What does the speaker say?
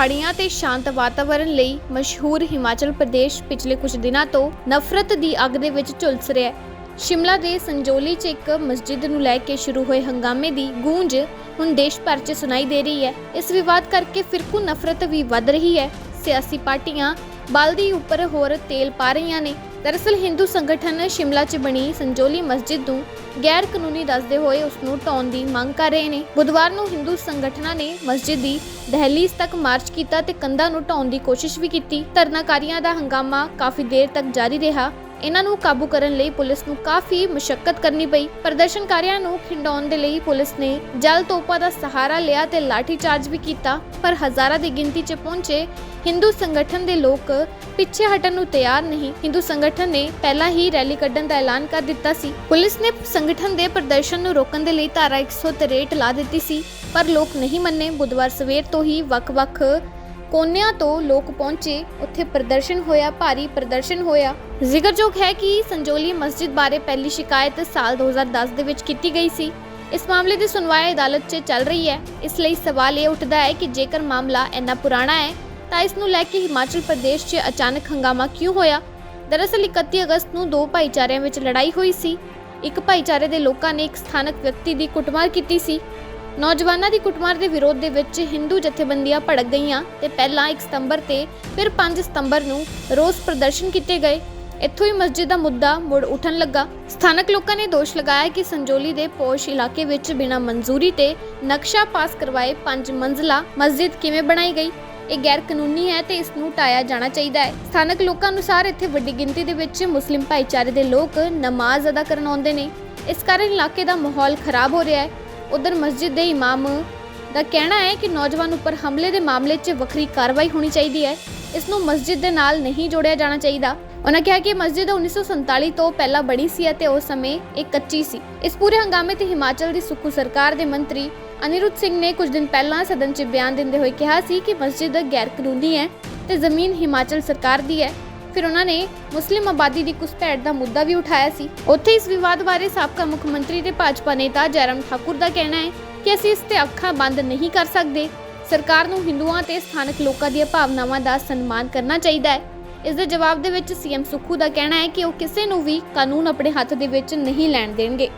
ਪਹਾੜੀਆਂ ਤੇ ਸ਼ਾਂਤ ਵਾਤਾਵਰਣ ਲਈ ਮਸ਼ਹੂਰ ਹਿਮਾਚਲ ਪ੍ਰਦੇਸ਼ ਪਿਛਲੇ ਕੁਝ ਦਿਨਾਂ ਤੋਂ ਨਫ਼ਰਤ ਦੀ ਅੱਗ ਦੇ ਵਿੱਚ ਝੁਲਸ ਰਿਹਾ ਹੈ। ਸ਼ਿਮਲਾ ਦੇ ਸੰਜੋਲੀ 'ਚ ਇੱਕ ਮਸਜਿਦ ਨੂੰ ਲੈ ਕੇ ਸ਼ੁਰੂ ਹੋਏ ਹੰਗਾਮੇ ਦੀ ਗੂੰਜ ਹੁਣ ਦੇਸ਼ ਭਰ 'ਚ ਸੁਣਾਈ ਦੇ ਰਹੀ ਹੈ। ਇਸ ਵਿਵਾਦ ਕਰਕੇ ਫਿਰਕੂ ਨਫ਼ਰਤ ਵੀ ਵੱਧ ਰਹੀ ਹੈ। ਸਿਆਸੀ ਪਾਰਟੀਆਂ ਬਲਦੀ ਉੱਪਰ ਹੋਰ ਤੇਲ ਪਾ ਰਹੀਆਂ ਨੇ। ਦਰਅਸਲ ਹਿੰਦੂ ਸੰਗਠਨ ਸ਼ਿਮਲਾ 'ਚ ਬਣੀ ਸੰਜੋਲੀ ਮਸਜਿਦ ਨੂੰ ਗੈਰ ਕਾਨੂੰਨੀ ਦੱਸਦੇ ਹੋਏ ਉਸ ਨੂੰ ਢਾਉਣ ਦੀ ਮੰਗ ਕਰ ਰਹੇ ਨੇ। ਬੁੱਧਵਾਰ ਨੂੰ ਹਿੰਦੂ ਸੰਗਠਨਾਂ ਨੇ ਮਸਜਿਦ ਦੀ ਦਹਲੀਜ਼ ਤੱਕ ਮਾਰਚ ਕੀਤਾ ਤੇ ਕੰਧਾਂ ਨੂੰ ਢਾਉਣ ਦੀ ਕੋਸ਼ਿਸ਼ ਵੀ ਕੀਤੀ। ਧਰਨਾਕਾਰੀਆਂ ਦਾ ਹੰਗਾਮਾ ਕਾਫੀ ਦੇਰ ਤੱਕ ਜਾਰੀ ਰਿਹਾ। ਇਹਨਾਂ ਨੂੰ ਕਾਬੂ ਕਰਨ ਲਈ ਪੁਲਿਸ ਨੂੰ ਕਾਫੀ ਮੁਸ਼ਕਲ ਕਰਨੀ ਪਈ। ਪ੍ਰਦਰਸ਼ਨਕਾਰੀਆਂ ਨੂੰ ਖਿੰਡਾਉਣ ਦੇ ਲਈ ਪੁਲਿਸ ਨੇ ਜਲ ਤੋਪਾਂ ਦਾ ਸਹਾਰਾ ਲਿਆ ਤੇ ਲਾਠੀ ਚਾਰਜ ਵੀ ਕੀਤਾ, ਪਰ ਹਜ਼ਾਰਾਂ ਦੀ ਗਿਣਤੀ 'ਚ ਪਹੁੰਚੇ ਹਿੰਦੂ ਸੰਗਠਨ ਦੇ ਲੋਕ ਪਿੱਛੇ ਹਟਣ ਨੂੰ ਤਿਆਰ ਨਹੀਂ। ਹਿੰਦੂ ਸੰਗਠਨ ਨੇ ਪਹਿਲਾਂ ਹੀ ਰੈਲੀ ਕੱਢਣ ਦਾ ਐਲਾਨ ਕਰ ਦਿੱਤਾ ਸੀ। ਪੁਲਿਸ ਨੇ ਸੰਗਠਨ ਦੇ ਪ੍ਰਦਰਸ਼ਨ ਨੂੰ ਰੋਕਣ ਦੇ ਲਈ ਧਾਰਾ 163 ਲਾ ਦਿੱਤੀ ਸੀ, ਪਰ ਲੋਕ ਨਹੀਂ ਮੰਨੇ। ਬੁੱਧਵਾਰ ਸਵੇਰ ਤੋਂ ਹੀ ਵੱਖ-ਵੱਖ ਕੋਨਿਆਂ ਤੋਂ ਲੋਕ ਪਹੁੰਚੇ, ਉੱਥੇ ਪ੍ਰਦਰਸ਼ਨ ਹੋਇਆ, ਭਾਰੀ ਪ੍ਰਦਰਸ਼ਨ ਹੋਇਆ। ਜ਼ਿਕਰਯੋਗ ਹੈ ਕਿ ਸੰਜੋਲੀ ਮਸਜਿਦ ਬਾਰੇ ਪਹਿਲੀ ਸ਼ਿਕਾਇਤ ਸਾਲ 2010 ਦੇ ਵਿੱਚ ਕੀਤੀ ਗਈ ਸੀ। ਇਸ ਮਾਮਲੇ ਦੀ ਸੁਣਵਾਈ ਅਦਾਲਤ 'ਚ ਚੱਲ ਰਹੀ ਹੈ। ਇਸ ਲਈ ਸਵਾਲ ਇਹ ਉੱਠਦਾ ਹੈ ਕਿ ਜੇਕਰ ਮਾਮਲਾ ਇੰਨਾ ਪੁਰਾਣਾ ਹੈ, ਤਾਂ ਇਸ ਨੂੰ ਲੈ ਕੇ ਹਿਮਾਚਲ ਪ੍ਰਦੇਸ਼ 'ਚ ਅਚਾਨਕ ਹੰਗਾਮਾ ਕਿਉਂ ਹੋਇਆ? ਦਰਅਸਲ 31 ਅਗਸਤ ਨੂੰ ਦੋ ਭਾਈਚਾਰਿਆਂ ਵਿੱਚ ਲੜਾਈ ਹੋਈ ਸੀ। ਇੱਕ ਭਾਈਚਾਰੇ ਦੇ ਲੋਕਾਂ ਨੇ ਇੱਕ ਸਥਾਨਕ ਵਿਅਕਤੀ ਦੀ ਕੁੱਟਮਾਰ ਕੀਤੀ ਸੀ। ਨੌਜਵਾਨਾਂ ਦੀ ਕੁੱਟਮਾਰ ਦੇ ਵਿਰੋਧ ਦੇ ਵਿੱਚ ਹਿੰਦੂ ਜਥੇਬੰਦੀਆਂ ਭੜਕ ਗਈਆਂ ਤੇ ਪਹਿਲਾਂ 1 ਸਤੰਬਰ ਤੇ ਫਿਰ 5 ਸਤੰਬਰ ਨੂੰ ਰੋਸ ਪ੍ਰਦਰਸ਼ਨ ਕੀਤੇ ਗਏ। ਇੱਥੋਂ ਹੀ ਮਸਜਿਦ ਦਾ ਮੁੱਦਾ ਮੁੜ ਉੱਠਣ ਲੱਗਾ। ਸਥਾਨਕ ਲੋਕਾਂ ਨੇ ਦੋਸ਼ ਲਗਾਇਆ ਕਿ ਸੰਜੋਲੀ ਦੇ ਪੋਸ਼ ਇਲਾਕੇ ਵਿੱਚ ਬਿਨਾਂ ਮਨਜ਼ੂਰੀ ਤੇ ਨਕਸ਼ਾ ਪਾਸ ਕਰਵਾਏ ਪੰਜ ਮੰਜ਼ਲਾ ਮਸਜਿਦ ਕਿਵੇਂ ਬਣਾਈ ਗਈ? ਇਹ ਗੈਰ ਕਾਨੂੰਨੀ ਹੈ ਤੇ ਇਸ ਨੂੰ ਟਾਇਆ ਜਾਣਾ ਚਾਹੀਦਾ ਹੈ। ਸਥਾਨਕ ਲੋਕਾਂ ਅਨੁਸਾਰ ਇੱਥੇ ਵੱਡੀ ਗਿਣਤੀ ਦੇ ਵਿੱਚ ਮੁਸਲਿਮ ਭਾਈਚਾਰੇ ਦੇ ਲੋਕ ਨਮਾਜ਼ ਅਦਾ ਕਰਨ ਆਉਂਦੇ ਨੇ। ਇਸ ਕਾਰਨ ਇਲਾਕੇ ਦਾ ਮਾਹੌਲ ਖਰਾਬ ਹੋ ਰਿਹਾ ਹੈ। ਉਧਰ ਮਸਜਿਦ ਦੇ ਇਮਾਮ ਦਾ ਕਹਿਣਾ ਹੈ ਕਿ ਨੌਜਵਾਨ ਉੱਪਰ ਹਮਲੇ ਦੇ ਮਾਮਲੇ 'ਚ ਵੱਖਰੀ ਕਾਰਵਾਈ ਹੋਣੀ ਚਾਹੀਦੀ ਹੈ। ਇਸ ਨੂੰ ਮਸਜਿਦ ਦੇ ਨਾਲ ਨਹੀਂ ਜੋੜਿਆ ਜਾਣਾ ਚਾਹੀਦਾ। ਉਹਨਾਂ ਕਿਹਾ ਕਿ ਮਸਜਿਦ 1947 ਤੋਂ ਪਹਿਲਾਂ ਬਣੀ ਸੀ ਅਤੇ ਉਸ ਸਮੇਂ ਇਹ ਕੱਚੀ ਸੀ। ਇਸ ਪੂਰੇ ਹੰਗਾਮੇ ਤੇ ਹਿਮਾਚਲ ਦੀ ਸੁੱਖੂ ਸਰਕਾਰ ਦੇ ਮੰਤਰੀ ਅਨਿਰੁੱਧ ਸਿੰਘ ਨੇ ਕੁਝ ਦਿਨ ਪਹਿਲਾਂ ਸਦਨ 'ਚ ਬਿਆਨ ਦਿੰਦੇ ਹੋਏ ਕਿਹਾ ਸੀ ਕਿ ਮਸਜਿਦ ਗੈਰ ਕਾਨੂੰਨੀ ਹੈ ਤੇ ਜ਼ਮੀਨ ਹਿਮਾਚਲ ਸਰਕਾਰ ਦੀ ਹੈ। ਫਿਰ ਉਹਨਾਂ ਨੇ ਮੁਸਲਿਮ ਆਬਾਦੀ ਦੀ ਘੁਸਪੈਠ ਦਾ ਮੁੱਦਾ ਵੀ ਉਠਾਇਆ ਸੀ। ਉੱਥੇ ਇਸ ਵਿਵਾਦ ਬਾਰੇ ਸਾਬਕਾ ਮੁੱਖ ਮੰਤਰੀ ਤੇ ਭਾਜਪਾ ਨੇਤਾ ਜੈਰਾਮ ਠਾਕੁਰ ਦਾ ਕਹਿਣਾ ਹੈ ਕਿ ਅਸੀਂ ਇਸ ਤੇ ਅੱਖਾਂ ਬੰਦ ਨਹੀਂ ਕਰ ਸਕਦੇ। ਸਰਕਾਰ ਨੂੰ ਹਿੰਦੂਆਂ ਤੇ ਸਥਾਨਕ ਲੋਕਾਂ ਦੀਆਂ ਭਾਵਨਾਵਾਂ ਦਾ ਸਨਮਾਨ ਕਰਨਾ ਚਾਹੀਦਾ ਹੈ। ਇਸ ਦੇ ਜਵਾਬ ਦੇ ਵਿੱਚ ਸੀਐਮ ਸੁੱਖੂ ਦਾ ਕਹਿਣਾ ਹੈ ਕਿ ਉਹ ਕਿਸੇ ਨੂੰ ਵੀ ਕਾਨੂੰਨ ਆਪਣੇ ਹੱਥ ਦੇ ਵਿੱਚ ਨਹੀਂ ਲੈਣ ਦੇਣਗੇ।